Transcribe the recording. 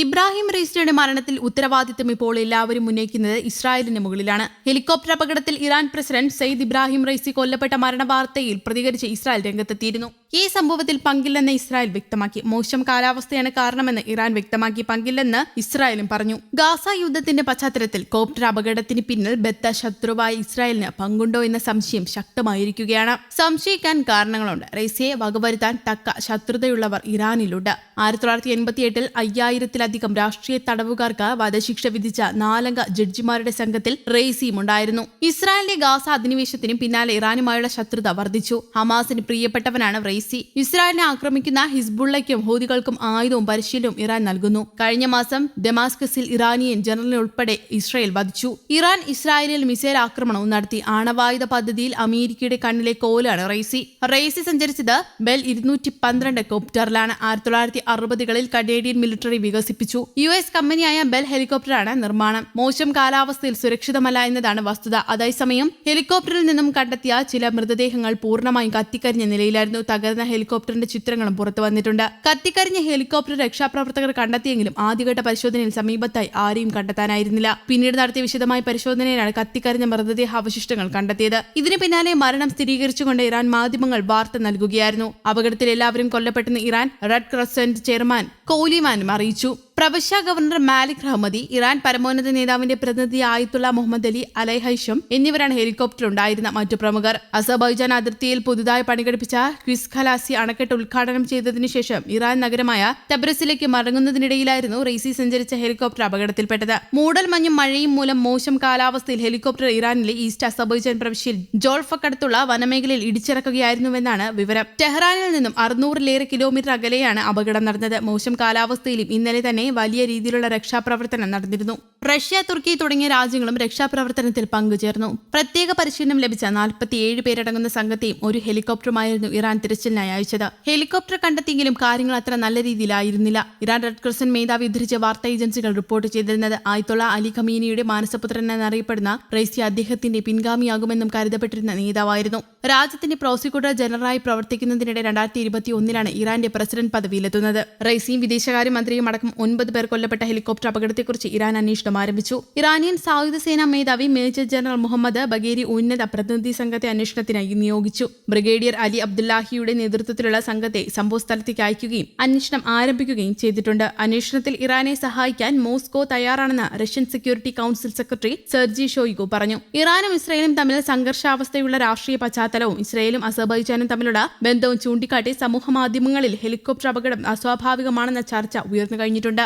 ഇബ്രാഹിം റെയ്സിയുടെ മരണത്തിൽ ഉത്തരവാദിത്തം ഇപ്പോൾ എല്ലാവരും ഉന്നയിക്കുന്നത് ഇസ്രായേലിന് മുകളിലാണ്. ഹെലികോപ്റ്റർ അപകടത്തിൽ Iran president Seyed Ebrahim Raisi കൊല്ലപ്പെട്ട മരണ വാർത്തയിൽ പ്രതികരിച്ച് ഇസ്രായേൽ രംഗത്തെത്തിയിരുന്നു. ഈ സംഭവത്തിൽ പങ്കില്ലെന്ന് ഇസ്രായേൽ വ്യക്തമാക്കി. മോശം കാലാവസ്ഥയാണ് കാരണമെന്ന് ഇറാൻ വ്യക്തമാക്കി. പങ്കില്ലെന്ന് ഇസ്രായേലും പറഞ്ഞു. ഗാസ യുദ്ധത്തിന്റെ പശ്ചാത്തലത്തിൽ കോപ്റ്റർ അപകടത്തിന് പിന്നിൽ ബത്ത ശത്രുവായ ഇസ്രായേലിന് പങ്കുണ്ടോ എന്ന സംശയം ശക്തമായിരിക്കുകയാണ്. സംശയിക്കാൻ കാരണങ്ങളുണ്ട്. റൈസിയെ വകവരുത്താൻ തക്ക ശത്രുതയുള്ളവർ ഇറാനിലുണ്ട്. ആയിരത്തി തൊള്ളായിരത്തി എൺപത്തി എട്ടിൽ അയ്യായിരത്തിലധികം രാഷ്ട്രീയ തടവുകാർക്ക് വധശിക്ഷ വിധിച്ച നാലംഗ ജഡ്ജിമാരുടെ സംഘത്തിൽ റെയ്സിയും ഉണ്ടായിരുന്നു. ഇസ്രായേലിന്റെ ഗാസ അധിനിവേശത്തിനും പിന്നാലെ ഇറാനുമായുള്ള ശത്രുത വർദ്ധിച്ചു. ഹമാസിന് പ്രിയപ്പെട്ടവനാണ് ഇസ്രായേലിനെ ആക്രമിക്കുന്ന ഹിസ്ബുള്ളയ്ക്കും ഹൂതികൾക്കും ആയുധവും പരിശീലനവും ഇറാൻ നൽകുന്നു. കഴിഞ്ഞ മാസം ഡെമാസ്കസിൽ ഇറാനിയൻ ജനറലിനെ ഉൾപ്പെടെ ഇസ്രായേൽ വധിച്ചു. ഇറാൻ ഇസ്രായേലിൽ മിസൈൽ ആക്രമണവും നടത്തി. ആണവായുധ പദ്ധതിയിൽ അമേരിക്കയുടെ കണ്ണിലെ കോലാണ് റൈസി റൈസി സഞ്ചരിച്ചത് ബെൽ ഇരുന്നൂറ്റി പന്ത്രണ്ട് കോപ്റ്ററിലാണ്. ആയിരത്തി തൊള്ളായിരത്തി അറുപതുകളിൽ കനേഡിയൻ മിലിറ്ററി വികസിപ്പിച്ചു. യു എസ് കമ്പനിയായ ബെൽ ഹെലികോപ്റ്ററാണ് നിർമ്മാണം. മോശം കാലാവസ്ഥയിൽ സുരക്ഷിതമല്ല എന്നതാണ് വസ്തുത. അതേസമയം ഹെലികോപ്റ്ററിൽ നിന്നും കണ്ടെത്തിയ ചില മൃതദേഹങ്ങൾ പൂർണമായും കത്തിക്കരിഞ്ഞ നിലയിലായിരുന്നു തകർന്ന ഹെലികോപ്റ്ററിന്റെ ചിത്രങ്ങളും പുറത്തു വന്നിട്ടുണ്ട്. കത്തിക്കരിഞ്ഞ ഹെലികോപ്റ്റർ രക്ഷാപ്രവർത്തകർ കണ്ടെത്തിയെങ്കിലും ആദ്യഘട്ട പരിശോധനയിൽ സമീപത്തായി ആരെയും കണ്ടെത്താനായിരുന്നില്ല. പിന്നീട് നടത്തിയ വിശദമായ പരിശോധനയിലാണ് കത്തിക്കരിഞ്ഞ മൃതദേഹ അവശിഷ്ടങ്ങൾ കണ്ടെത്തിയത്. ഇതിന് പിന്നാലെ മരണം സ്ഥിരീകരിച്ചുകൊണ്ട് ഇറാൻ മാധ്യമങ്ങൾ വാർത്ത നൽകുകയായിരുന്നു. അപകടത്തിൽ എല്ലാവരും കൊല്ലപ്പെട്ടെന്ന് ഇറാൻ റെഡ് ക്രസന്റ് ചെയർമാൻ കോലിമാനും അറിയിച്ചു. പ്രവിശ്യ ഗവർണർ മാലിക് റഹ്മദി ഇറാൻ പരമോന്നത നേതാവിന്റെ പ്രതിനിധി ആയിട്ടുള്ള മുഹമ്മദ് അലി അലൈഹൈഷം എന്നിവരാണ് ഹെലികോപ്റ്റർ ഉണ്ടായിരുന്ന മറ്റു പ്രമുഖർ. അസബൈജാൻ അതിർത്തിയിൽ പുതുതായി പണികഴിപ്പിച്ച ക്വിസ് ഖലാസി അണക്കെട്ട് ഉദ്ഘാടനം ചെയ്തതിനു ശേഷം ഇറാൻ നഗരമായ തബ്രസിലേക്ക് മടങ്ങുന്നതിനിടയിലായിരുന്നു റെയ്സി സഞ്ചരിച്ച ഹെലികോപ്റ്റർ അപകടത്തിൽപ്പെട്ടത്. മൂടൽ മഞ്ഞും മഴയും മൂലം മോശം കാലാവസ്ഥയിൽ ഹെലികോപ്റ്റർ ഇറാനിലെ ഈസ്റ്റ് അസർബൈജാൻ പ്രവിശ്യയിൽ ജോൾഫക്കടുത്തുള്ള വനമേഖലയിൽ ഇടിച്ചിറക്കുകയായിരുന്നുവെന്നാണ് വിവരം. ടെഹ്റാനിൽ നിന്നും അറുന്നൂറിലേറെ കിലോമീറ്റർ അകലെയാണ് അപകടം നടന്നത്. മോശം കാലാവസ്ഥയിലും ഇന്നലെ തന്നെ വലിയ രീതിയിലുള്ള രക്ഷാപ്രവർത്തനം നടന്നിരുന്നു. റഷ്യ തുർക്കി തുടങ്ങിയ രാജ്യങ്ങളും രക്ഷാപ്രവർത്തനത്തിൽ പങ്കുചേർന്നു. പ്രത്യേക പരിശീലനം ലഭിച്ച നാൽപ്പത്തിയേഴ് പേരടങ്ങുന്ന സംഘത്തെയും ഒരു ഹെലികോപ്റ്ററുമായിരുന്നു ഇറാൻ തിരച്ചിലിനായി അയച്ചത്. ഹെലികോപ്റ്റർ കണ്ടെത്തിയെങ്കിലും കാര്യങ്ങൾ അത്ര നല്ല രീതിയിലായിരുന്നില്ല. ഇറാൻ റെഡ് ക്രിസന്റ് മേധാവി ഉദ്ധരിച്ച വാർത്താ ഏജൻസികൾ റിപ്പോർട്ട് ചെയ്തിരുന്നത് ആയത്തുള്ള അലി ഖമീനിയുടെ മാനസപുത്രൻ എന്നറിയപ്പെടുന്ന റൈസി അദ്ദേഹത്തിന്റെ പിൻഗാമിയാകുമെന്നും കരുതപ്പെട്ടിരുന്ന നേതാവായിരുന്നു. രാജ്യത്തിന്റെ പ്രോസിക്യൂട്ടർ ജനറലായി പ്രവർത്തിക്കുന്നതിനിടെ രണ്ടായിരത്തി ഇരുപത്തി ഒന്നിലാണ് ഇറാന്റെ പ്രസിഡന്റ് പദവിയിലെത്തുന്നത്. റൈസിയും വിദേശകാര്യ മന്ത്രിയും അടക്കം ഒൻപത് പേർ കൊല്ലപ്പെട്ട ഹെലികോപ്റ്റർ അപകടത്തെക്കുറിച്ച് ഇറാൻ അന്വേഷണം ആരംഭിച്ചു. ഇറാനിയൻ സായുധ സേനാ മേധാവി മേജർ ജനറൽ മുഹമ്മദ് ബഗേരി ഉന്നത പ്രതിനിധി സംഘത്തെ അന്വേഷണത്തിനായി നിയോഗിച്ചു. ബ്രിഗേഡിയർ അലി അബ്ദുല്ലാഹിയുടെ നേതൃത്വത്തിലുള്ള സംഘത്തെ സംഭവസ്ഥലത്തേക്ക് അയക്കുകയും അന്വേഷണം ആരംഭിക്കുകയും ചെയ്തിട്ടുണ്ട്. അന്വേഷണത്തിൽ ഇറാനെ സഹായിക്കാൻ മോസ്കോ തയ്യാറാണെന്ന് Russian security council secretary Sergei Shoigu പറഞ്ഞു. ഇറാനും ഇസ്രയേലും തമ്മിൽ സംഘർഷാവസ്ഥയുള്ള രാഷ്ട്രീയ പശ്ചാത്തലവും ഇസ്രയേലും അസർബൈജാനും തമ്മിലുള്ള ബന്ധവും ചൂണ്ടിക്കാട്ടി സമൂഹ മാധ്യമങ്ങളിൽ ഹെലികോപ്റ്റർ അപകടം അസ്വാഭാവികമാണെന്ന ചർച്ച ഉയർന്നു കഴിഞ്ഞിട്ടുണ്ട്.